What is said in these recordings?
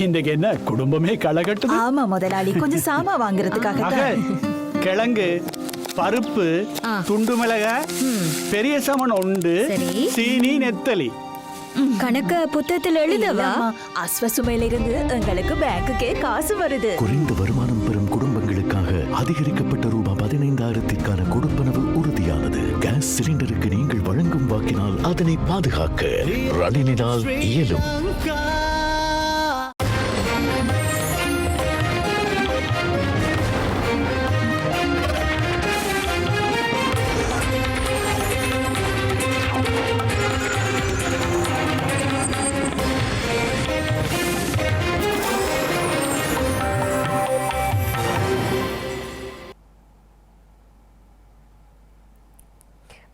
இன்றைக்கு என்ன? குடும்பமே களை கட்டுது ஆமா முதலாளி. கொஞ்சம் சாமா வாங்குறதுக்காக தான். கிழங்கு பருப்பு ஆ. துண்டு மிளகாய் பெரிய சமன் உண்டு சரி. சீனி நெத்தலி. கணக்க புத்தகத்துல எழுதவா? அஸ்வசுமையில இருந்து எங்களுக்கு பேங்குக்கே காசு வருது. குறைந்த வருமானம் பெறும் குடும்பங்களுக்காக அதிகரிக்கப்பட்ட ரூபாய் பதினைந்தாயிரத்திற்கான கொடுப்பனவு உறுதியானது. கேஸ் சிலிண்டருக்கு நீங்கள் வழங்கும் வாக்கினால் அதனை பாதுகாக்க ரணினினால் இயலும்.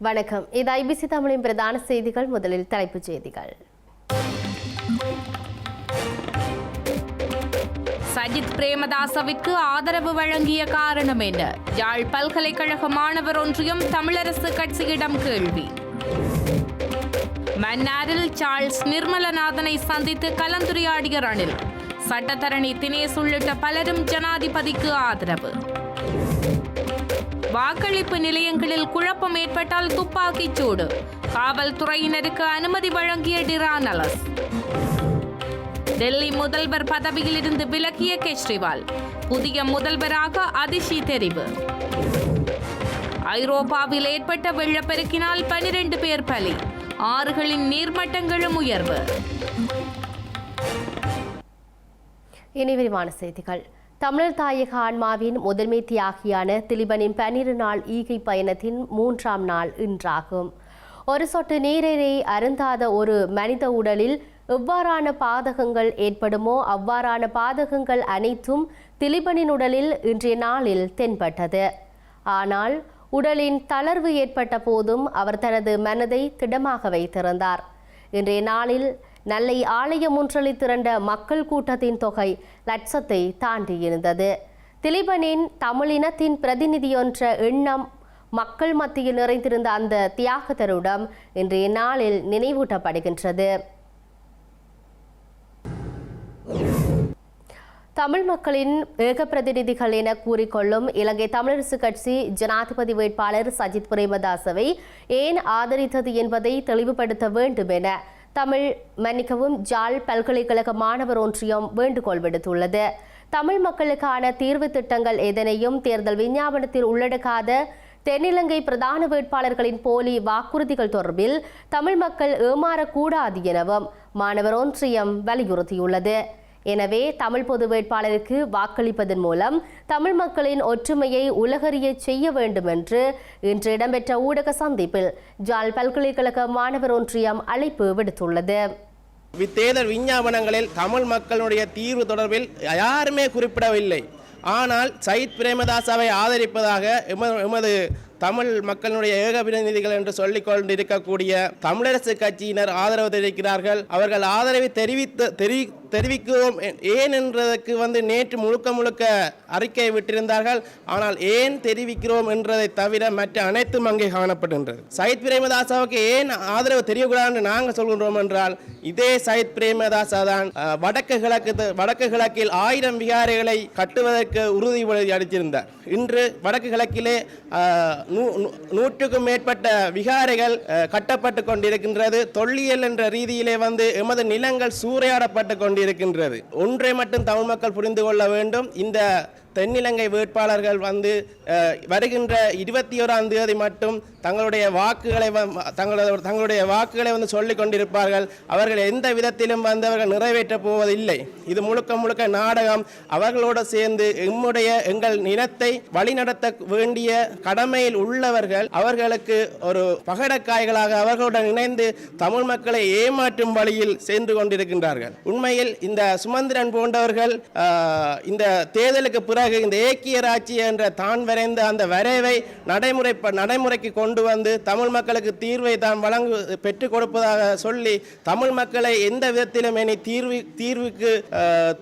வணக்கம். இது ஐபிசி தமிழின் பிரதான செய்திகள். முதலில் தலைப்புச் செய்திகள். சஜித் பிரேமதாசவிற்கு ஆதரவு வழங்கிய காரணம் என்ன? யாழ் பல்கலைக்கழக மாணவர் ஒன்றியம் தமிழரசு கட்சியிடம் கேள்வி. மன்னாரில் சார்ல்ஸ் நிர்மலநாதனை சந்தித்து கலந்துரையாடிய ரணில் சட்டத்தரணி தினேஷ் உள்ளிட்ட பலரும் ஜனாதிபதிக்கு ஆதரவு. வாக்களிப்பு நிலையங்களில் குழப்பம் ஏற்பட்டால் துப்பாக்கிச் சூடு. காவல்துறையினருக்கு அனுமதி வழங்கிய டிரானலஸ். டெல்லி முதல்வர் பதவியிலிருந்து விலகிய கெஜ்ரிவால். புதிய முதல்வராக அதிஷி தெரிவு. ஐரோப்பாவில் ஏற்பட்ட வெள்ளப்பெருக்கினால் பனிரெண்டு பேர் பலி. ஆறுகளின் நீர்மட்டங்களும் உயர்வு. இனி விரிவான செய்திகள். தமிழர் தாயக ஆன்மாவின் முதன்மை தியாகியான திலிபனின் பன்னிரு நாள் ஈகை பயணத்தின் மூன்றாம் நாள் இன்றாகும். ஒரு சொட்டு நீரினை அருந்தாத ஒரு மனித உடலில் எவ்வாறான பாதகங்கள் ஏற்படுமோ அவ்வாறான பாதகங்கள் அனைத்தும் திலிபனின் உடலில் இன்றைய நாளில் தென்பட்டது. ஆனால் உடலின் தளர்வு ஏற்பட்ட போதும் அவர் தனது மனதை திடமாக வைத்திருந்தார் இன்றைய நாளில் நெல்லை ஆலயம் ஒன்றலில் திரண்ட மக்கள் கூட்டத்தின் தொகை லட்சத்தை தாண்டியிருந்தது திலீபனின் தமிழினத்தின் பிரதிநிதியொன்ற எண்ணம் மக்கள் மத்தியில் நிறைந்திருந்த அந்த தியாகதருடம் இன்றைய நாளில் நினைவூட்டப்படுகின்றது. தமிழ் மக்களின் ஏக பிரதிநிதிகள் என கூறிக்கொள்ளும் இலங்கை தமிழரசு கட்சி ஜனாதிபதி வேட்பாளர் சஜித் பிரேமதாசவை ஏன் ஆதரித்தது என்பதை தெளிவுபடுத்த வேண்டும் என தமிழ் மன்னிக்கவும் ஜாழ் பல்கலைக்கழக மாணவர் ஒன்றியம் வேண்டுகோள் விடுத்துள்ளது. தமிழ் மக்களுக்கான தீர்வு திட்டங்கள் எதனையும் தேர்தல் விஞ்ஞாபனத்தில் உள்ளடக்காத தென்னிலங்கை பிரதான வேட்பாளர்களின் போலி வாக்குறுதிகள் தொடர்பில் தமிழ் மக்கள் ஏமாறக்கூடாது எனவும் மாணவர் ஒன்றியம் வலியுறுத்தியுள்ளது. எனவே தமிழ் பொது வேட்பாளருக்கு வாக்களிப்பதன் மூலம் தமிழ் மக்களின் ஒற்றுமையை உலகறிய செய்ய வேண்டும் என்று இன்று இடம்பெற்ற ஊடக சந்திப்பில் ஜாழ் பல்கலைக்கழக மாணவர் ஒன்றியம் அழைப்பு விடுத்துள்ளது. தேர்தல் விஞ்ஞாபனங்களில் தமிழ் மக்களுடைய தீர்வு தொடர்பில் யாருமே குறிப்பிடவில்லை. ஆனால் சயித் பிரேமதாசாவை ஆதரிப்பதாக எமது தமிழ் மக்களுடைய ஏக பிரதிநிதிகள் என்று சொல்லிக் கொண்டிருக்கக்கூடிய தமிழரசு கட்சியினர் ஆதரவு தெரிவிக்கிறார்கள். அவர்கள் ஆதரவை தெரிவித்து தெரிவி தெரிவிக்கிறோம். ஏன் என்றதற்கு வந்து நேற்று முழுக்க முழுக்க அறிக்கை விட்டிருந்தார்கள். ஆனால் ஏன் தெரிவிக்கிறோம் என்றதை தவிர மற்ற அனைத்தும் அங்கே காணப்படுகின்றது. சயித் பிரேமதாசாவுக்கு ஏன் ஆதரவு தெரியக்கூடாது என்று நாங்கள் சொல்கின்றோம் என்றால் இதே சயித் பிரேமதாசா தான் வடக்கு கிழக்கு வடக்கு கிழக்கில் ஆயிரம் விகாரைகளை கட்டுவதற்கு உறுதிமொழி அளித்திருந்தார். இன்று வடக்கு கிழக்கிலே நூ- நூ- நூற்றுக்கும் மேற்பட்ட விகாரைகள் கட்டப்பட்டு கொண்டிருக்கின்றது. தொல்லியல் என்ற ரீதியிலே வந்து எமது நிலங்கள் சூறையாடப்பட்டு கொண்டு கொண்டிருக்கின்றது. ஒன்றை மட்டும் தமிழ் மக்கள் புரிந்து கொள்ள வேண்டும். இந்த தென்னிலங்கை வேட்பாளர்கள் வந்து வருகின்ற இருபத்தி ஓராம் தேதி மட்டும் தங்களுடைய வாக்குகளை தங்களது தங்களுடைய வாக்குகளை வந்து சொல்லிக் கொண்டிருப்பார்கள். அவர்கள் எந்த விதத்திலும் வந்து அவர்கள் நிறைவேற்றப் போவதில்லை. இது முழுக்க முழுக்க நாடகம். அவர்களோடு சேர்ந்து எம்முடைய எங்கள் நிலத்தை வழிநடத்த வேண்டிய கடமையில் உள்ளவர்கள் அவர்களுக்கு ஒரு பகடக்காய்களாக அவர்களுடன் இணைந்து தமிழ் மக்களை ஏமாற்றும் வழியில் சென்று கொண்டிருக்கின்றார்கள். உண்மையில் இந்த சுமந்திரன் போன்றவர்கள் இந்த தேர்தலுக்கு பிறகு பிறகு இந்த ஏக்கிய ராட்சி என்ற தான் வரைந்த அந்த வரைவை நடைமுறை நடைமுறைக்கு கொண்டு வந்து தமிழ் மக்களுக்கு தீர்வை தான் வழங்கு பெற்றுக் கொடுப்பதாக சொல்லி தமிழ் மக்களை எந்த விதத்திலும் இனி தீர்வு தீர்வுக்கு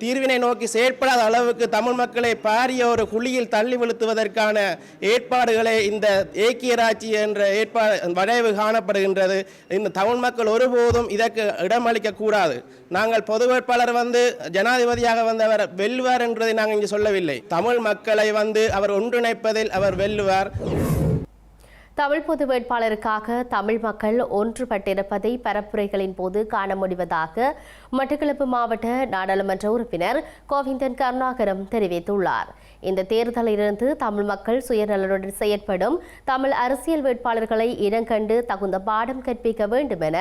தீர்வினை நோக்கி செயற்படாத அளவுக்கு தமிழ் மக்களை பாரிய ஒரு குழியில் தள்ளி விழுத்துவதற்கான ஏற்பாடுகளை இந்த ஏக்கியராட்சி என்ற ஏற்பாடு வரைவு காணப்படுகின்றது. இந்த தமிழ் மக்கள் ஒருபோதும் இதற்கு இடமளிக்க கூடாது. நாங்கள் பொது வேட்பாளர் வந்து ஜனாதிபதியாக வந்தவர் வெல்வார் என்றதை நாங்கள் இங்கு சொல்லவில்லை. தமிழ் மக்களை வந்து அவர் ஒன்றிணைப்பதில் அவர் வெல்லுவார். தமிழ் பொது வேட்பாளருக்காக தமிழ் மக்கள் ஒன்றுபட்டிருப்பதை பரப்புரைகளின் போது காண முடிவதாக மட்டக்களப்பு மாவட்ட நாடாளுமன்ற உறுப்பினர் கோவிந்தன் கருணாகரம் தெரிவித்துள்ளார். இந்த தேர்தலிலிருந்து தமிழ் மக்கள் சுயநலனுடன் செயற்படும் தமிழ் அரசியல் வேட்பாளர்களை இனங்கண்டு தகுந்த பாடம் கற்பிக்க வேண்டும் என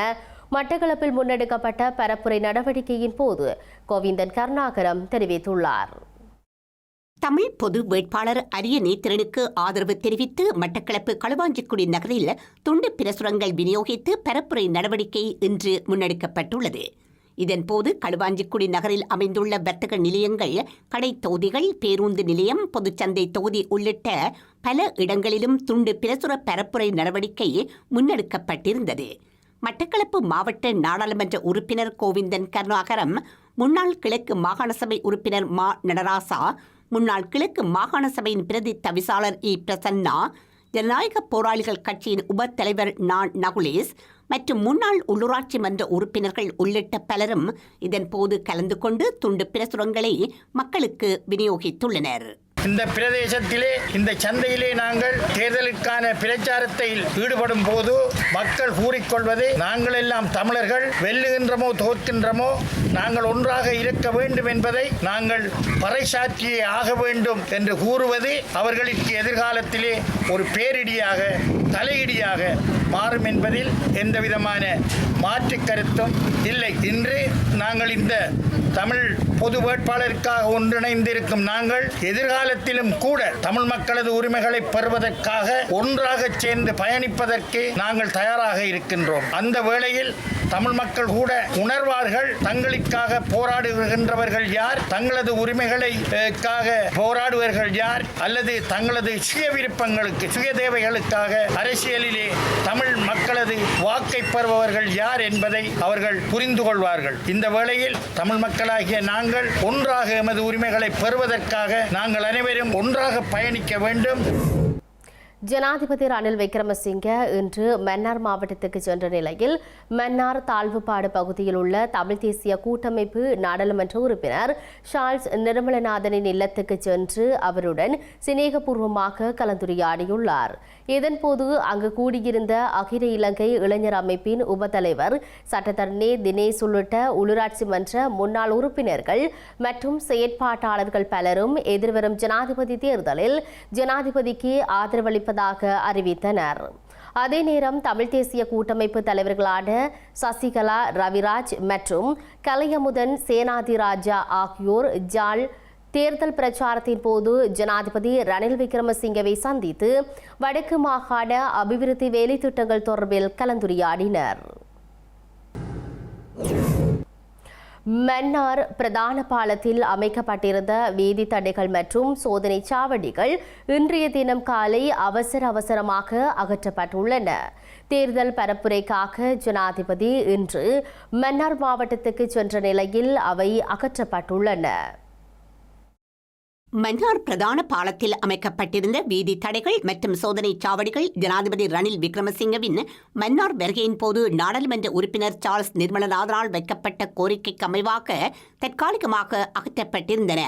மட்டக்களப்பில் முன்னெடுக்கப்பட்ட பரப்புரை நடவடிக்கையின் போது கோவிந்தன் கருணாகரம் தெரிவித்துள்ளார். தமிழ் பொது வேட்பாளர் அரிய நேத்திரனுக்கு ஆதரவு தெரிவித்து மட்டக்களப்பு களுவாஞ்சிக்குடி நகரில் துண்டு பிரசுரங்கள் விநியோகித்து பரப்புரை நடவடிக்கை இன்று முன்னெடுக்கப்பட்டுள்ளது. இதன்போது களுவாஞ்சிக்குடி நகரில் அமைந்துள்ள வர்த்தக நிலையங்கள் கடை தொகுதிகள் பேருந்து நிலையம் பொதுச்சந்தை தொகுதி உள்ளிட்ட பல இடங்களிலும் துண்டு பிரசுர பரப்புரை நடவடிக்கை முன்னெடுக்கப்பட்டிருந்தது. மட்டக்களப்பு மாவட்ட நாடாளுமன்ற உறுப்பினர் கோவிந்தன் கருணாகரம் முன்னாள் கிழக்கு மாகாண சபை உறுப்பினர் மா. நடராசா முன்னாள் கிழக்கு மாகாண சபையின் பிரதி தவிசாளர் இ. பிரசன்னா ஜனநாயக போராளிகள் கட்சியின் உப தலைவர் நான் நகுலேஸ் மற்றும் முன்னாள் உள்ளூராட்சி மன்ற உறுப்பினர்கள் உள்ளிட்ட பலரும் இதன்போது கலந்து கொண்டு துண்டு பிரசுரங்களை மக்களுக்கு விநியோகித்துள்ளனர். இந்த பிரதேசத்திலே இந்த சந்தையிலே நாங்கள் தேர்தலுக்கான பிரச்சாரத்தில் ஈடுபடும் போது மக்கள் கூறிக்கொள்வது நாங்கள் எல்லாம் தமிழர்கள் வெல்லுகின்றமோ தோற்கின்றமோ நாங்கள் ஒன்றாக இருக்க வேண்டும் என்பதை நாங்கள் பறைசாற்றியே ஆக வேண்டும் என்று கூறுவது அவர்களுக்கு எதிர்காலத்திலே ஒரு பேரிடியாக தலையிடியாக மாறும் என்பதில் எந்த விதமான மாற்று கருத்தும் இல்லை. இன்று நாங்கள் இந்த தமிழ் பொது வேட்பாளருக்காக ஒன்றிணைந்திருக்கும் நாங்கள் எதிர்காலத்திலும் கூட தமிழ் மக்களது உரிமைகளை பெறுவதற்காக ஒன்றாக சேர்ந்து பயணிப்பதற்கு நாங்கள் தயாராக இருக்கின்றோம். அந்த வேளையில் தமிழ் மக்கள் கூட உணர்வார்கள். தங்களுக்காக போராடுகின்றவர்கள் யார்? தங்களது உரிமைகளை போராடுவர்கள் யார்? அல்லது தங்களது சுய விருப்பங்களுக்கு சுய தேவைகளுக்காக அரசியலிலே தமிழ் மக்களது வாக்கை பெறுபவர்கள் யார் என்பதை அவர்கள் புரிந்து கொள்வார்கள். இந்த வேளையில் தமிழ் மக்களாகிய நாங்கள் ஒன்றாக எமது உரிமைகளை பெறுவதற்காக நாங்கள் அனைவரும் ஒன்றாக பயணிக்க வேண்டும். ஜனாதிபதி ரணில் விக்ரமசிங்க இன்று மன்னார் மாவட்டத்துக்கு சென்ற நிலையில் மன்னார் தாழ்வுப்பாடு பகுதியில் உள்ள தமிழ் தேசிய கூட்டமைப்பு நாடாளுமன்ற உறுப்பினர் ஷார்ல்ஸ் நிர்மலநாதனின் இல்லத்துக்கு சென்று அவருடன் சிநேகபூர்வமாக கலந்துரையாடியுள்ளார். இதன்போது அங்கு கூடியிருந்த அகில இலங்கை இளைஞர் அமைப்பின் உபத்தலைவர் சட்டத்தரணி தினேஷ் உள்ளிட்ட உள்ளூராட்சி மன்ற முன்னாள் உறுப்பினர்கள் மற்றும் செயற்பாட்டாளர்கள் பலரும் எதிர்வரும் ஜனாதிபதி தேர்தலில் ஜனாதிபதிக்கு இருப்பதாக அறிவித்தனர். அதே நேரம் தமிழ் தேசிய கூட்டமைப்பு தலைவர்களான சசிகலா ரவிராஜ் மற்றும் கலையமுதன் சேனாதிராஜா ஆகியோர் ஜால் தேர்தல் பிரச்சாரத்தின் போது ஜனாதிபதி ரணில் விக்ரமசிங்கவை சந்தித்து வடக்கு மாகாண அபிவிருத்தி வேலை திட்டங்கள் தொடர்பில் கலந்துரையாடினர். மன்னார் பிரதான பாலத்தில் அமைக்கப்பட்டிருந்த வீதி தடைகள் மற்றும் சோதனை சாவடிகள் இன்றைய தினம் காலை அவசர அவசரமாக அகற்றப்பட்டுள்ளன. தேர்தல் பரப்புரைக்காக ஜனாதிபதி இன்று மன்னார் மாவட்டத்துக்கு சென்ற நிலையில் அவை அகற்றப்பட்டுள்ளன. மன்னார் பிரதான பாலத்தில் அமைக்கப்பட்டிருந்த வீதி தடைகள் மற்றும் சோதனை சாவடிகள் ஜனாதிபதி ரணில் விக்ரமசிங்கவின் மன்னார் வருகையின் போது நாடாளுமன்ற உறுப்பினர் சார்ல்ஸ் நிர்மலநாதனால் வைக்கப்பட்ட கோரிக்கைக்கு அமைவாக தற்காலிகமாக அகற்றப்பட்டிருந்தன.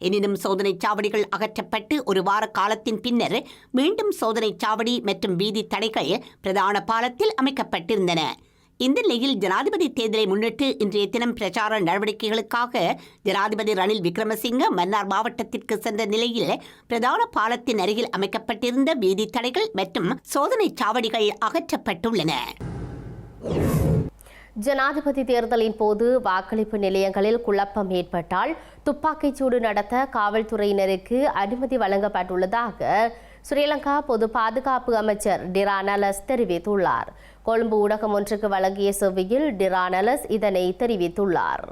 எனினும் சோதனை சாவடிகள் அகற்றப்பட்டு ஒரு வார காலத்தின் பின்னர் மீண்டும் சோதனை சாவடி மற்றும் வீதி தடைகள் பிரதான பாலத்தில் அமைக்கப்பட்டிருந்தன. இந்த நிலையில் ஜனாதிபதி தேர்தலை முன்னிட்டு இன்றைய தினம் பிரச்சார நடவடிக்கைகளுக்காக ஜனாதிபதி ரணில் விக்ரமசிங்க மன்னார் மாவட்டத்திற்கு சென்ற நிலையில் பிரதான பாலத்தின் அருகில் அமைக்கப்பட்டிருந்த வீதி தடைகள் மற்றும் சோதனை சாவடிகள் அகற்றப்பட்டுள்ளன. ஜனாதிபதி தேர்தலின் போது வாக்களிப்பு நிலையங்களில் குழப்பம் ஏற்பட்டால் துப்பாக்கிச் சூடு நடத்த காவல்துறையினருக்கு அனுமதி வழங்கப்பட்டுள்ளதாக ஸ்ரீலங்கா பொது பாதுகாப்பு அமைச்சர் டிரானலஸ் தெரிவித்துள்ளார். கொழும்பு ஊடகம் ஒன்றுக்கு வழங்கிய செவ்வியில் டிரானலஸ் இதனை தெரிவித்துள்ளார்.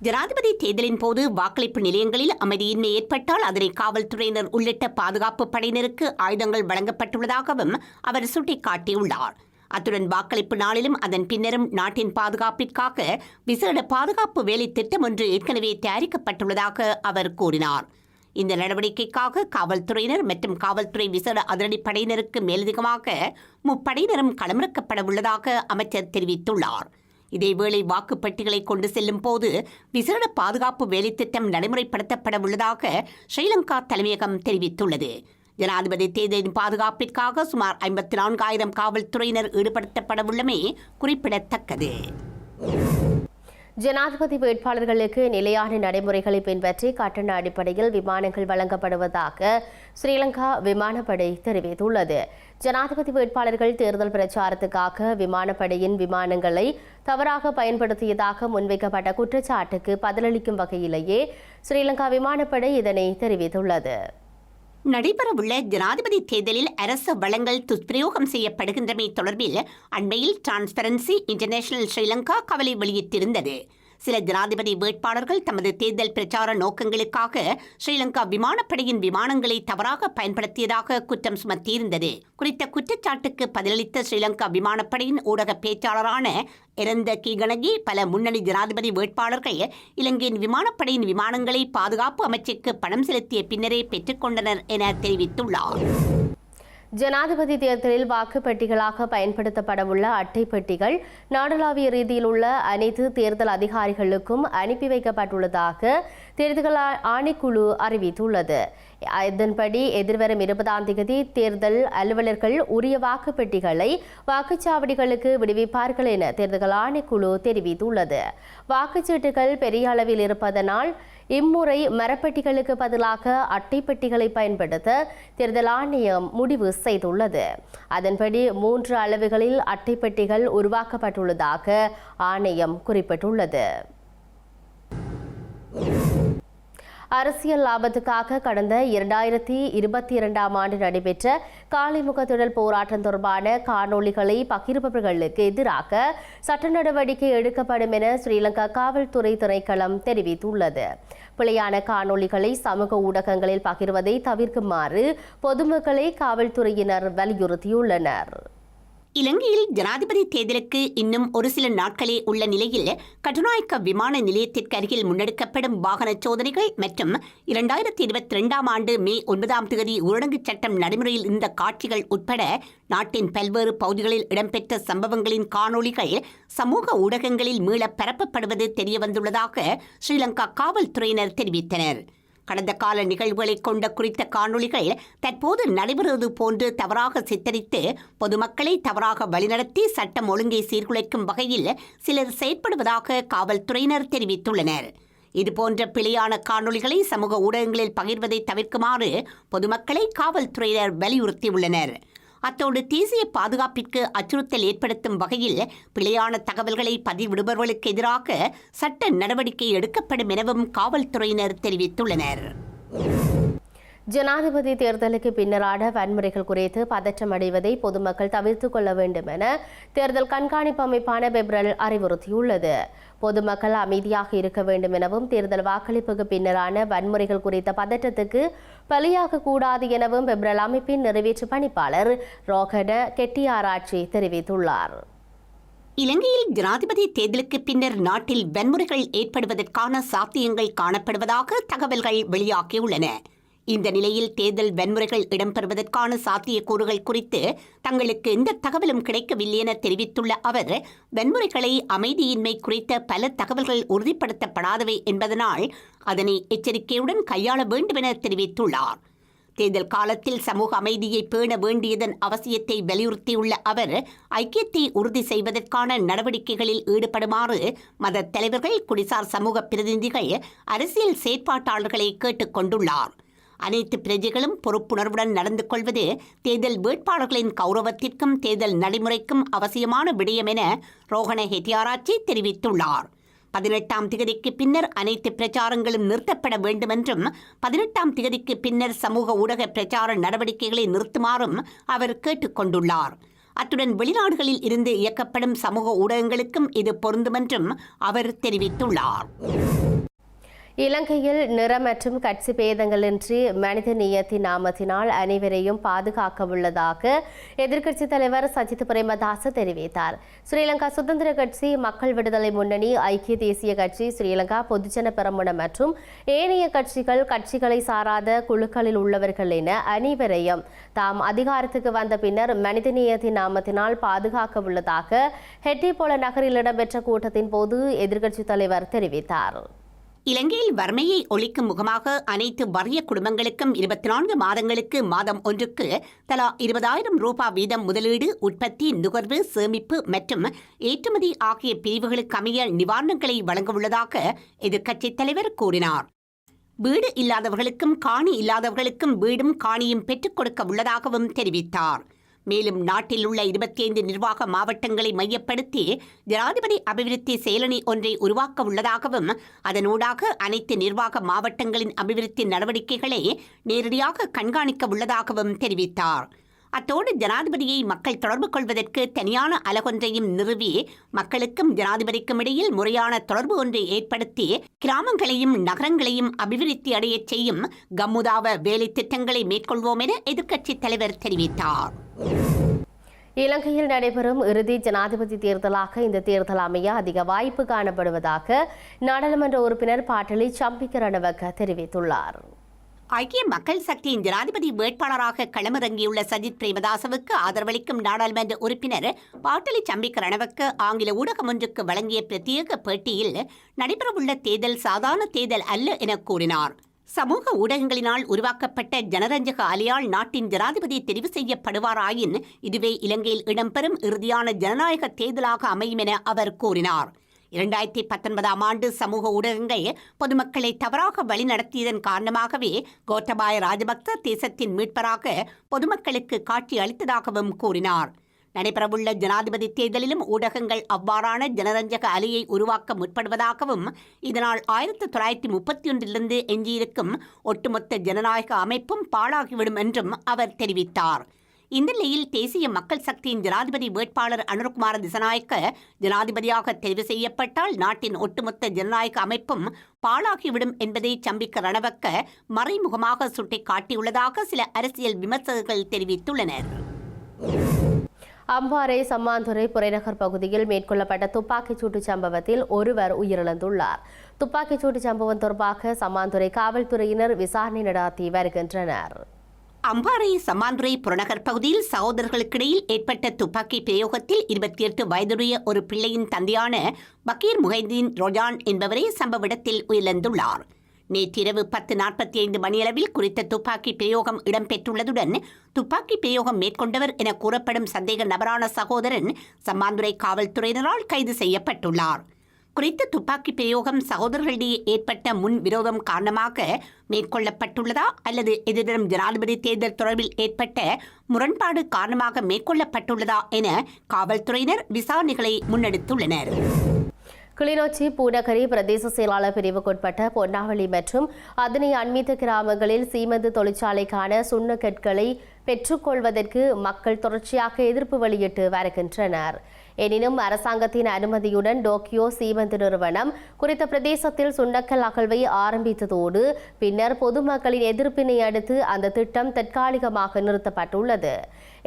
ஜனாதிபதி தேர்தலின் போது வாக்களிப்பு நிலையங்களில் அமைதியின்மை ஏற்பட்டால் அதனை காவல்துறையினர் உள்ளிட்ட பாதுகாப்பு படையினருக்கு ஆயுதங்கள் வழங்கப்பட்டுள்ளதாகவும் அவர் சுட்டிக்காட்டியுள்ளார். அத்துடன் வாக்களிப்பு நாளிலும் அதன் பின்னரும் நாட்டின் பாதுகாப்பிற்காக விசேட பாதுகாப்பு வேலை திட்டம் ஒன்று ஏற்கனவே தயாரிக்கப்பட்டுள்ளதாக அவர் கூறினார். இந்த நடவடிக்கைக்காக காவல்துறையினர் மற்றும் காவல்துறை விசேட அதிரடிப்படையினருக்கு மேலதிகமாக முப்படையினரும் களமிறக்கப்பட உள்ளதாக அமைச்சர் தெரிவித்துள்ளார். இதேவேளை வாக்குப்பட்டிகளை கொண்டு செல்லும் போது விசேட பாதுகாப்பு வேலைத்திட்டம் நடைமுறைப்படுத்தப்பட உள்ளதாக ஸ்ரீலங்கா தலைமையகம் தெரிவித்துள்ளது. ஜனாதிபதி தேர்தலின் பாதுகாப்பிற்காக சுமார் ஐம்பத்தி நான்காயிரம் காவல்துறையினர் ஈடுபடுத்தப்பட உள்ளமே குறிப்பிடத்தக்கது. ஜனாதிபதி வேட்பாளர்களுக்கு நிலையான நடைமுறைகளை பின்பற்றி கட்டண அடிப்படையில் விமானங்கள் வழங்கப்படுவதாக ஸ்ரீலங்கா விமானப்படை தெரிவித்துள்ளது. ஜனாதிபதி வேட்பாளர்கள் தேர்தல் பிரச்சாரத்துக்காக விமானப்படையின் விமானங்களை தவறாக பயன்படுத்தியதாக முன்வைக்கப்பட்ட குற்றச்சாட்டுக்கு பதிலளிக்கும் வகையிலேயே ஸ்ரீலங்கா விமானப்படை இதனை தெரிவித்துள்ளது. நடைபெறவுள்ள ஜனாதிபதி தேர்தலில் அரசு வளங்கள் துஷ்பிரயோகம் செய்யப்படுகின்றமை தொடர்பில் அண்மையில் டிரான்ஸ்பரன்சி இன்டர்நேஷனல் ஸ்ரீலங்கா கவலை வெளியிட்டிருந்தது. சில ஜனாதிபதி வேட்பாளர்கள் தமது தேர்தல் பிரச்சார நோக்கங்களுக்காக ஸ்ரீலங்கா விமானப்படையின் விமானங்களை தவறாக பயன்படுத்தியதாக குற்றம் சுமத்தியிருந்தது. குறித்த குற்றச்சாட்டுக்கு பதிலளித்த ஸ்ரீலங்கா விமானப்படையின் ஊடக பேச்சாளரான இறந்த கீகணகி பல முன்னணி ஜனாதிபதி வேட்பாளர்கள் இலங்கையின் விமானப்படையின் விமானங்களை பாதுகாப்பு அமைச்சுக்கு பணம் செலுத்திய பின்னரே பெற்றுக்கொண்டனர் என தெரிவித்துள்ளார். ஜனாதிபதி தேர்தலில் வாக்குப்பெட்டிகளாக பயன்படுத்தப்படவுள்ள அட்டை பெட்டிகள் நாடளாவிய ரீதியில் உள்ள அனைத்து தேர்தல் அதிகாரிகளுக்கும் அனுப்பி வைக்கப்பட்டுள்ளதாக தேர்தல் ஆணைக்குழு அறிவித்துள்ளது. இதன்படி எதிர்வரும் இருபதாம் தேதி தேர்தல் அலுவலர்கள் உரிய வாக்குப்பெட்டிகளை வாக்குச்சாவடிகளுக்கு விடுவிப்பார்கள் என தேர்தல் ஆணைக்குழு தெரிவித்துள்ளது. வாக்குச்சீட்டுகள் பெரிய அளவில் இருப்பதனால் இம்முறை மரப்பெட்டிகளுக்கு பதிலாக அட்டைப்பெட்டிகளை பயன்படுத்த தேர்தல் ஆணையம் முடிவு செய்துள்ளது. அதன்படி மூன்று அளவுகளில் அட்டைப்பெட்டிகள் உருவாக்கப்பட்டுள்ளதாக ஆணையம் குறிப்பிட்டுள்ளது. அரசியல் லாபத்துக்காக கடந்த இரண்டாயிரத்தி இருபத்தி இரண்டாம் ஆண்டு நடைபெற்ற காலிமுகத்திடல் போராட்டம் தொடர்பான காணொளிகளை பகிர்பவர்களுக்கு எதிராக சட்ட நடவடிக்கை எடுக்கப்படும் என ஸ்ரீலங்கா காவல்துறை திணைக்களம் தெரிவித்துள்ளது. பிழையான காணொளிகளை சமூக ஊடகங்களில் பகிர்வதை தவிர்க்குமாறு பொதுமக்களை காவல்துறையினர் வலியுறுத்தியுள்ளனர். இலங்கையில் ஜனாதிபதி தேர்தலுக்கு இன்னும் ஒரு சில நாட்களே உள்ள நிலையில் கட்டுநாயக்க விமான நிலையத்திற்கு அருகில் முன்னெடுக்கப்படும் வாகன சோதனைகள் மற்றும் இரண்டாயிரத்தி இருபத்தி ரெண்டாம் ஆண்டு மே ஒன்பதாம் தேதி ஊரடங்கு சட்டம் நடைமுறையில் இருந்த காட்சிகள் உட்பட நாட்டின் பல்வேறு பகுதிகளில் இடம்பெற்ற சம்பவங்களின் காணொளிகள் சமூக ஊடகங்களில் மீள பரப்பப்படுவது தெரியவந்துள்ளதாக ஸ்ரீலங்கா காவல்துறையினர் தெரிவித்தனர். கடந்த கால நிகழ்வுகளை கொண்ட குறித்த காணொளிகள் தற்போது நடைபெறுவது போன்று தவறாக சித்தரித்து பொதுமக்களை தவறாக வழிநடத்தி சட்டம் ஒழுங்கை சீர்குலைக்கும் வகையில் சிலர் செயற்படுவதாக காவல்துறையினர் தெரிவித்துள்ளனர். இதுபோன்ற பிழையான காணொளிகளை சமூக ஊடகங்களில் பகிர்வதை தவிர்க்குமாறு பொதுமக்களை காவல்துறையினர் வலியுறுத்தியுள்ளனர். அத்தோடு தேசிய பாதுகாப்பிற்கு அச்சுறுத்தல் ஏற்படுத்தும் வகையில் பிழையான தகவல்களை பதிவிடுபவர்களுக்கு எதிராக சட்ட நடவடிக்கை எடுக்கப்படும் எனவும் காவல்துறையினர் தெரிவித்துள்ளனர். ஜனாதிபதி தேர்தலுக்கு பின்னரான வன்முறைகள் குறித்து பதற்றம் அடைவதை பொதுமக்கள் தவிர்த்துக் கொள்ள வேண்டும் என தேர்தல் கண்காணிப்பு அமைப்பான பெப்ரல் அறிவுறுத்தியுள்ளது. பொதுமக்கள் அமைதியாக இருக்க வேண்டும் எனவும் தேர்தல் வாக்களிப்புக்கு பின்னரான வன்முறைகள் குறித்த பதற்றத்துக்கு பலியாக கூடாது எனவும் பெப்ரல் அமைப்பின் நிறைவேற்று பணிப்பாளர் ரோகன கெட்டியாராட்சி தெரிவித்துள்ளார். இலங்கையில் ஜனாதிபதி தேர்தலுக்கு பின்னர் நாட்டில் வன்முறைகள் ஏற்படுவதற்கான சாத்தியங்கள் காணப்படுவதாக தகவல்கள் வெளியாகியுள்ளன. இந்த நிலையில் தேர்தல் வன்முறைகள் இடம்பெறுவதற்கான சாத்தியக்கூறுகள் குறித்து தங்களுக்கு எந்த தகவலும் கிடைக்கவில்லை என தெரிவித்துள்ள அவர் வன்முறைகளை அமைதியின்மை குறித்த பல தகவல்கள் உறுதிப்படுத்தப்படாதவை என்பதனால் அதனை எச்சரிக்கையுடன் கையாள வேண்டும் என தெரிவித்துள்ளார். தேர்தல் காலத்தில் சமூக அமைதியை பேண வேண்டியதன் அவசியத்தை வலியுறுத்தியுள்ள அவர் ஐக்கியத்தை உறுதி செய்வதற்கான நடவடிக்கைகளில் ஈடுபடுமாறு மத தலைவர்கள் குடிசார் சமூக பிரதிநிதிகள் அரசியல் செயற்பாட்டாளர்களை கேட்டுக்கொண்டுள்ளார் அனைத்து பிரஜைகளும் பொறுப்புணர்வுடன் நடந்து கொள்வது தேர்தல் வேட்பாளர்களின் கௌரவத்திற்கும் தேர்தல் நடைமுறைக்கும் அவசியமான விடயம் என ரோஹண ஹெட்டியாராச்சி தெரிவித்துள்ளார். பதினெட்டாம் திகதிக்கு பின்னர் அனைத்து பிரச்சாரங்களும் நிறுத்தப்பட வேண்டும் என்றும் பதினெட்டாம் திகதிக்கு பின்னர் சமூக ஊடக பிரச்சார நடவடிக்கைகளை நிறுத்துமாறும் அவர் கேட்டுக்கொண்டுள்ளார் அத்துடன் வெளிநாடுகளில் இருந்து இயக்கப்படும் சமூக ஊடகங்களுக்கும் இது பொருந்தும் என்றும் அவர் தெரிவித்துள்ளார். இலங்கையில் நிற மற்றும் கட்சி பேதங்களின்றி மனித நீயத்தின் நாமத்தினால் அனைவரையும் பாதுகாக்க உள்ளதாக எதிர்க்கட்சித் தலைவர் சஜித் பிரேமதாச தெரிவித்தார். ஸ்ரீலங்கா சுதந்திர கட்சி மக்கள் விடுதலை முன்னணி ஐக்கிய தேசிய கட்சி ஸ்ரீலங்கா பொதுஜன பெரமுன மற்றும் ஏனைய கட்சிகள் கட்சிகளை சாராத குழுக்களில் உள்ளவர்கள் என அனைவரையும் தாம் அதிகாரத்துக்கு வந்த பின்னர் மனிதநேயத்தின் நாமத்தினால் பாதுகாக்க உள்ளதாக ஹெட்டிபோல நகரில் இடம்பெற்ற கூட்டத்தின் போது எதிர்க்கட்சித் தலைவர் தெரிவித்தார். இலங்கையில் வறுமையை ஒழிக்கும் முகமாக அனைத்து வறிய குடும்பங்களுக்கும் இருபத்தி நான்கு மாதங்களுக்கு மாதம் ஒன்றுக்கு தலா இருபதாயிரம் ரூபாய் வீதம் முதலீடு உற்பத்தி நுகர்வு சேமிப்பு மற்றும் ஏற்றுமதி ஆகிய பிரிவுகளுக்கு அமைய நிவாரணங்களை வழங்கவுள்ளதாக எதிர்க்கட்சித் தலைவர் கூறினார். வீடு இல்லாதவர்களுக்கும் காணி இல்லாதவர்களுக்கும் வீடும் காணியும் பெற்றுக் கொடுக்க உள்ளதாகவும் தெரிவித்தார். மேலும் நாட்டில் உள்ள இருபத்தி ஐந்து நிர்வாக மாவட்டங்களை மையப்படுத்தி ஜனாதிபதி அபிவிருத்தி செயலணி ஒன்றை உருவாக்க உள்ளதாகவும் அதனூடாக அனைத்து நிர்வாக மாவட்டங்களின் அபிவிருத்தி நடவடிக்கைகளை நேரடியாக கண்காணிக்க உள்ளதாகவும் தெரிவித்தார். அத்தோடு ஜனாதிபதியை மக்கள் தொடர்பு கொள்வதற்கு தனியான அலகொன்றையும் நிறுவி மக்களுக்கும் ஜனாதிபதிக்கும் இடையில் முறையான தொடர்பு ஒன்றை ஏற்படுத்தி கிராமங்களையும் நகரங்களையும் அபிவிருத்தி அடையச் செய்யும் கம்முதாவ வேலை திட்டங்களை மேற்கொள்வோம் என எதிர்க்கட்சித் தலைவர் தெரிவித்தார். இலங்கையில் நடைபெறும் இறுதி ஜனாதிபதி தேர்தலாக இந்த தேர்தல் அமைய அதிக வாய்ப்பு காணப்படுவதாக நாடாளுமன்ற உறுப்பினர் பாட்டலி சம்பிக்க ரணவக்க தெரிவித்துள்ளார். ஐக்கிய மக்கள் சக்தியின் ஜனாதிபதி வேட்பாளராக களமிறங்கியுள்ள சஜித் பிரேமதாசவுக்கு ஆதரவளிக்கும் நாடாளுமன்ற உறுப்பினர் பாட்டலி சம்பிக்கரணவுக்கு ஆங்கில ஊடகம் ஒன்றுக்கு வழங்கிய பிரத்யேக பேட்டியில் நடைபெறவுள்ள தேர்தல் சாதாரண தேர்தல் அல்ல என கூறினார். சமூக ஊடகங்களினால் உருவாக்கப்பட்ட ஜனரஞ்சக அலையால் நாட்டின் ஜனாதிபதி தெரிவு செய்யப்படுவாராயின் இதுவே இலங்கையில் இடம்பெறும் இறுதியான ஜனநாயக தேர்தலாக அமையும் என அவர் கூறினார். இரண்டாயிரத்தி பத்தொன்பதாம் ஆண்டு சமூக ஊடகங்கள் பொதுமக்களை தவறாக வழிநடத்தியதன் காரணமாகவே கோத்தபாய ராஜபக்ச தேசத்தின் மீட்பராக பொதுமக்களுக்கு காட்சி அளித்ததாகவும் கூறினார். நடைபெறவுள்ள ஜனாதிபதி தேர்தலிலும் ஊடகங்கள் அவ்வாறான ஜனரஞ்சக அலையை உருவாக்க முற்படுவதாகவும் இதனால் ஆயிரத்தி தொள்ளாயிரத்தி முப்பத்தி ஒன்றிலிருந்து எஞ்சியிருக்கும் ஒட்டுமொத்த ஜனநாயக அமைப்பும் பாழாகிவிடும் என்றும் அவர் தெரிவித்தார். இந்த நிலையில் தேசிய மக்கள் சக்தியின் ஜனாதிபதி வேட்பாளர் அனுர்குமார திசநாயக்க ஜனாதிபதியாக தெரிவு செய்யப்பட்டால் நாட்டின் ஒட்டுமொத்த ஜனநாயக அமைப்பும் பாழாகிவிடும் என்பதை சம்பிக்க ரணவக்க மறைமுகமாக சுட்டிக்காட்டியுள்ளதாக சில அரசியல் விமர்சகர்கள் தெரிவித்துள்ளனர். அம்பாறை சம்மாந்துறை புறைநகர் பகுதியில் மேற்கொள்ளப்பட்ட துப்பாக்கிச் சூட்டு சம்பவத்தில் ஒருவர் உயிரிழந்துள்ளார். துப்பாக்கிச் சூட்டு சம்பவம் தொடர்பாக சம்மாந்துறை காவல்துறையினர் விசாரணை நடாத்தி வருகின்றனர். அம்பாறை சமாந்துரை புறநகர் பகுதியில் சகோதரர்களுக்கிடையில் ஏற்பட்ட துப்பாக்கி பிரயோகத்தில் இருபத்தி எட்டு வயதுடைய ஒரு பிள்ளையின் தந்தையான பக்கீர் முஹைதீன் ரொஜான் என்பவரே சம்பவ இடத்தில் உயிரிழந்துள்ளார். நேற்றிரவு பத்து நாற்பத்தி ஐந்து மணியளவில் குறித்த துப்பாக்கி பிரயோகம் இடம்பெற்றுள்ளதுடன் துப்பாக்கி பிரயோகம் மேற்கொண்டவர் என கூறப்படும் சந்தேக நபரான சகோதரன் சம்மாந்துறை காவல்துறையினரால் கைது செய்யப்பட்டுள்ளார். குறித்த துப்பாக்கி பிரயோகம் சகோதரர்களிடையே ஏற்பட்ட முன் விரோதம் காரணமாக மேற்கொள்ளப்பட்டுள்ளதா? அல்லது எதிர்வரும் ஜனாதிபதி தேர்தல் தொடர்பில் ஏற்பட்ட முரண்பாடு காரணமாக மேற்கொள்ளப்பட்டுள்ளதா என காவல்துறையினர் விசாரணைகளை முன்னெடுத்துள்ளனர். கிளிநொச்சி பூநகரி பிரதேச செயலாளர் பிரிவுக்குட்பட்ட பொன்னாவளி மற்றும் அதனை அண்மித்த கிராமங்களில் சீமந்து தொழிற்சாலைக்கான சுண்ணக்கற்களை பெற்றுக்கொள்வதற்கு மக்கள் தொடர்ச்சியாக எதிர்ப்பு வெளியிட்டு வருகின்றனர். எனினும் அரசாங்கத்தின் அனுமதியுடன் டோக்கியோ சீமெந்து நிறுவனம் குறித்த பிரதேசத்தில் சுண்ணக்கல் அகழ்வை ஆரம்பித்ததோடு பின்னர் பொதுமக்களின் எதிர்ப்பினை அடுத்து அந்த திட்டம் தற்காலிகமாக நிறுத்தப்பட்டுள்ளது.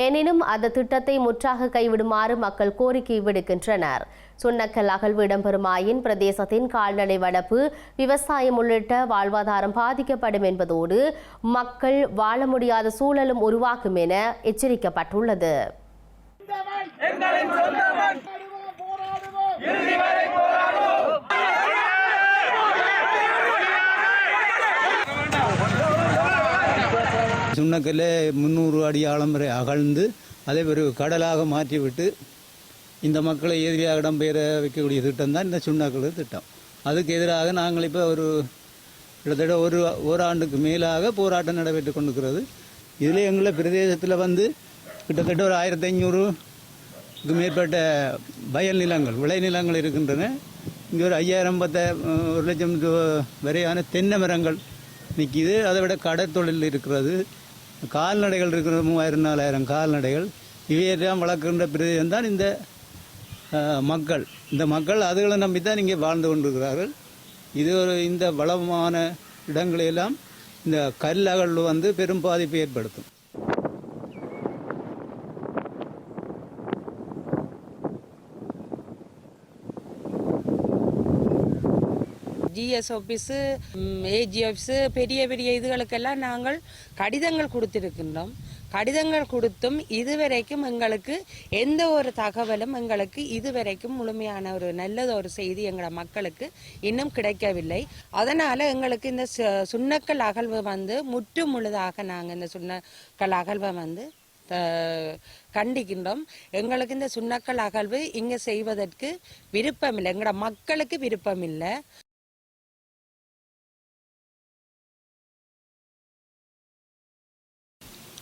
எனினும் அந்த திட்டத்தை முற்றாக கைவிடுமாறு மக்கள் கோரிக்கை விடுக்கின்றனர். சுண்ணக்கல் அகழ்வு இடம்பெறுமாயின் பிரதேசத்தின் கால்நடை வளர்ப்பு விவசாயம் உள்ளிட்ட வாழ்வாதாரம் பாதிக்கப்படும் என்பதோடு மக்கள் வாழ முடியாத சூழலும் உருவாக்கும் என எச்சரிக்கப்பட்டுள்ளது. சுண்ணக்கல்லை முந்நூறு அடி ஆழம் வரை அகழ்ந்து அதை ஒரு கடலாக மாற்றிவிட்டு இந்த மக்களை எதிரியாக இடம்பெயர வைக்கக்கூடிய திட்டம் தான் இந்த சுண்ணக்கல் திட்டம். அதுக்கு எதிராக நாங்கள் இப்போ ஒரு கிட்டத்தட்ட ஒரு ஓராண்டுக்கு மேலாக போராட்டம் நடைபெற்று கொண்டிருக்கிறது. இதில் எங்களை பிரதேசத்தில் வந்து கிட்டத்தட்ட ஒரு ஆயிரத்தி ஐநூறுக்கு மேற்பட்ட வயல் நிலங்கள் விளை நிலங்கள் இருக்கின்றன. இங்கே ஒரு ஐயாயிரம் பத்த ஒரு லட்சம் வரையான தென்னை மரங்கள் நிற்கிது அதை விட கடற்தொழில் இருக்கிறது. கால்நடைகள் இருக்கிற மூவாயிரம் நாலாயிரம் கால்நடைகள் இவையெல்லாம் வளர்க்கின்ற பிரதேசம் தான் இந்த மக்கள். இந்த மக்கள் அதுகளை நம்பி தான் இங்கே வாழ்ந்து கொண்டிருக்கிறார்கள். இது ஒரு இந்த வளமான இடங்களையெல்லாம் இந்த கல்லகல் வந்து பெரும் பாதிப்பை ஏற்படுத்தும். ஐஏஎஸ் ஆஃபீஸு ஏஜி ஆஃபீஸு பெரிய பெரிய இதுகளுக்கெல்லாம் நாங்கள் கடிதங்கள் கொடுத்திருக்கின்றோம். கடிதங்கள் கொடுத்தும் இதுவரைக்கும் எங்களுக்கு எந்த ஒரு தகவலும் எங்களுக்கு இதுவரைக்கும் முழுமையான ஒரு நல்லது ஒரு செய்தி எங்களோட மக்களுக்கு இன்னும் கிடைக்கவில்லை. அதனால் எங்களுக்கு இந்த சுண்ணக்கல் அகழ்வு வந்து முற்று முழுதாக நாங்கள் இந்த சுண்ணக்கல் அகழ்வை வந்து கண்டிக்கின்றோம். எங்களுக்கு இந்த சுண்ணக்கல் அகழ்வு இங்கே செய்வதற்கு விருப்பமில்லை. எங்களோட மக்களுக்கு விருப்பமில்லை.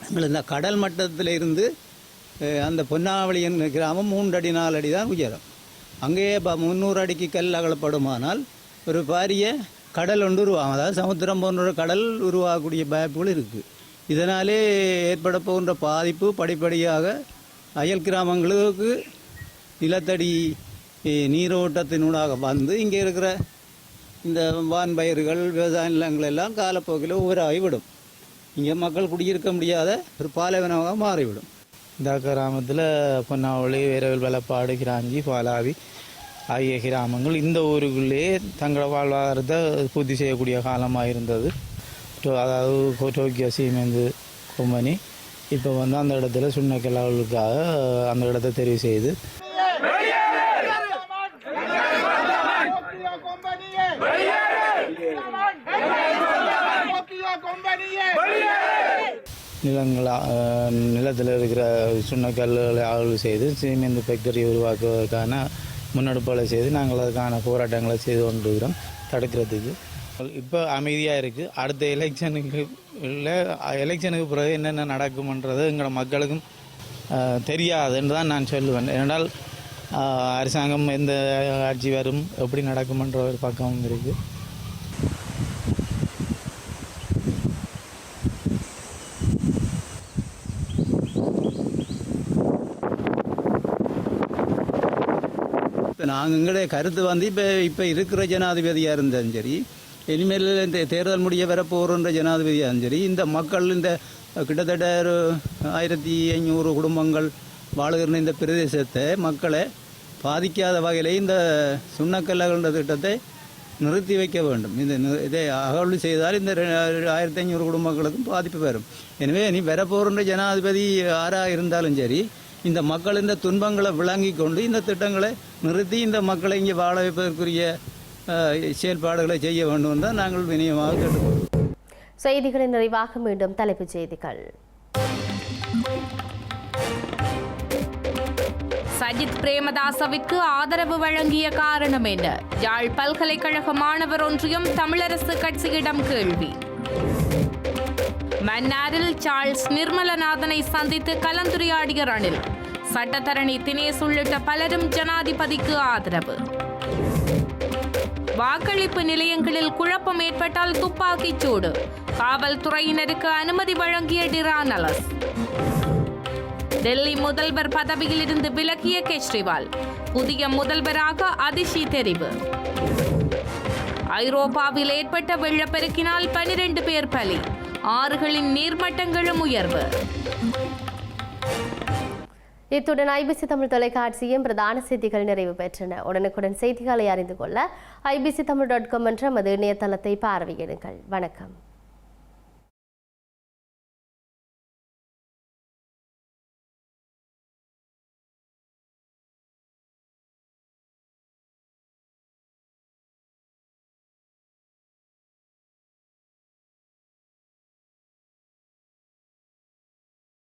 எங்கள் இந்த கடல் மட்டத்தில் இருந்து அந்த பொன்னாவளியின் கிராமம் மூன்று அடி நாலு அடி தான் உயரம். அங்கேயே இப்போ முந்நூறு அடிக்கு கல் அகலப்படுமானால் ஒரு பாரிய கடல் ஒன்று உருவாகும். அதாவது சமுத்திரம் போன்ற கடல் உருவாகக்கூடிய வாய்ப்புகள் இருக்குது இதனாலே ஏற்பட போகின்ற பாதிப்பு படிப்படியாக அயல் கிராமங்களுக்கு நிலத்தடி நீரோட்டத்தினூடாக வந்து இங்கே இருக்கிற இந்த வான் பயிர்கள் விவசாய நிலங்கள் எல்லாம் காலப்போக்கில் ஊராகி விடும். இங்கே மக்கள் குடியிருக்க முடியாத ஒரு பாலைவனமாக மாறிவிடும். இந்த கிராமத்தில் பொன்னாவளி வீரவில் வெள்ளப்பாடு கிராஞ்சி பாலாவி ஆகிய கிராமங்கள் இந்த ஊருக்குள்ளேயே தங்களோட வாழ்வாதாரத்தை பூர்த்தி செய்யக்கூடிய காலமாக இருந்தது அதாவது டோக்கியோ சீமெந்து கம்பெனி இப்போ வந்து அந்த இடத்துல சுண்ணக்கலாவுக்காக அந்த இடத்தை தெரிவு செய்து நிலங்களா நிலத்தில் இருக்கிற சுண்ணக்கல்லுகளை ஆய்வு செய்து சீமெந்து ஃபேக்டரி உருவாக்குவதற்கான முன்னெடுப்புகளை செய்து நாங்கள் அதுக்கான போராட்டங்களை செய்து கொண்டிருக்கிறோம் தடுக்கிறதுக்கு. இப்போ அமைதியாக இருக்குது அடுத்த எலெக்ஷனுக்கு இல்லை எலெக்ஷனுக்கு பிறகு என்னென்ன நடக்கும்ன்றது எங்களோட மக்களுக்கும் தெரியாதுன்னு தான் நான் சொல்லுவேன். ஏனால் அரசாங்கம் எந்த ஆட்சி வரும் எப்படி நடக்கும்ன்ற ஒரு பக்கம் இருக்குது இப்போ நாங்கள் எங்களுடைய கருத்து வந்து இப்போ இப்போ இருக்கிற ஜனாதிபதியாக இருந்தாலும் சரி இனிமேல் இந்த தேர்தல் முடிய வரப்போகிற ஜனாதிபதியாக இருந்தாலும் சரி இந்த மக்கள் இந்த கிட்டத்தட்ட ஒரு ஆயிரத்தி ஐநூறு குடும்பங்கள் வாழுகிற இந்த பிரதேசத்தை மக்களை பாதிக்காத வகையில் இந்த சுண்ணக்கல்லகன்ற திட்டத்தை நிறுத்தி வைக்க வேண்டும். இந்த இதை அகழ்வு செய்தால் இந்த ஆயிரத்தி ஐநூறு குடும்பங்களுக்கும் பாதிப்பு வரும். எனவே இனி வரப்போகின்ற ஜனாதிபதி யாராக இருந்தாலும் சரி இந்த மக்களின் துன்பங்களை விளங்கி கொண்டு இந்த திட்டங்களை நிறுத்தி இந்த மக்களை இங்கே வாழ வைப்பதற்குரிய செயல்பாடுகளை செய்ய வேண்டும் தான் நாங்கள் வினயமாக கேட்டுக்கொள்கிறோம். செய்திகளின் நிறைவாக மீண்டும் தலைப்புச் செய்திகள். சஜித் பிரேமதாசவிற்கு ஆதரவு வழங்கிய காரணம் என்ன? யாழ் பல்கலைக்கழக மாணவர் ஒன்றியம் தமிழரசு கட்சியிடம் கேள்வி. மன்னாரில் சார்ல்ஸ் நிர்மலநாதனை சந்தித்து கலந்துரையாடிய ரணில் சட்டத்தரணி தினேஷ் உள்ளிட்ட பலரும் ஜனாதிபதிக்கு ஆதரவு. வாக்களிப்பு நிலையங்களில் குழப்பம் ஏற்பட்டால் துப்பாக்கிச் சூடு. காவல்துறையினருக்கு அனுமதி வழங்கிய டிரானலஸ். டெல்லி முதல்வர் பதவியில் இருந்து விலகிய கெஜ்ரிவால் புதிய முதல்வராக அதிஷி தெரிவு. ஐரோப்பாவில் ஏற்பட்ட வெள்ளப்பெருக்கினால் பனிரெண்டு பேர் பலி. ஆறுகளின் நீர்மட்டங்களும் உயர்வு. இத்துடன் ஐபிசி தமிழ் தொலைக்காட்சியின் பிரதான செய்திகள் நிறைவு பெற்றன. உடனுக்குடன் செய்திகளை அறிந்து கொள்ள ஐபிசி தமிழ் டாட் காம் என்ற நமது இணையதளத்தை பார்வையிடுங்கள். வணக்கம்.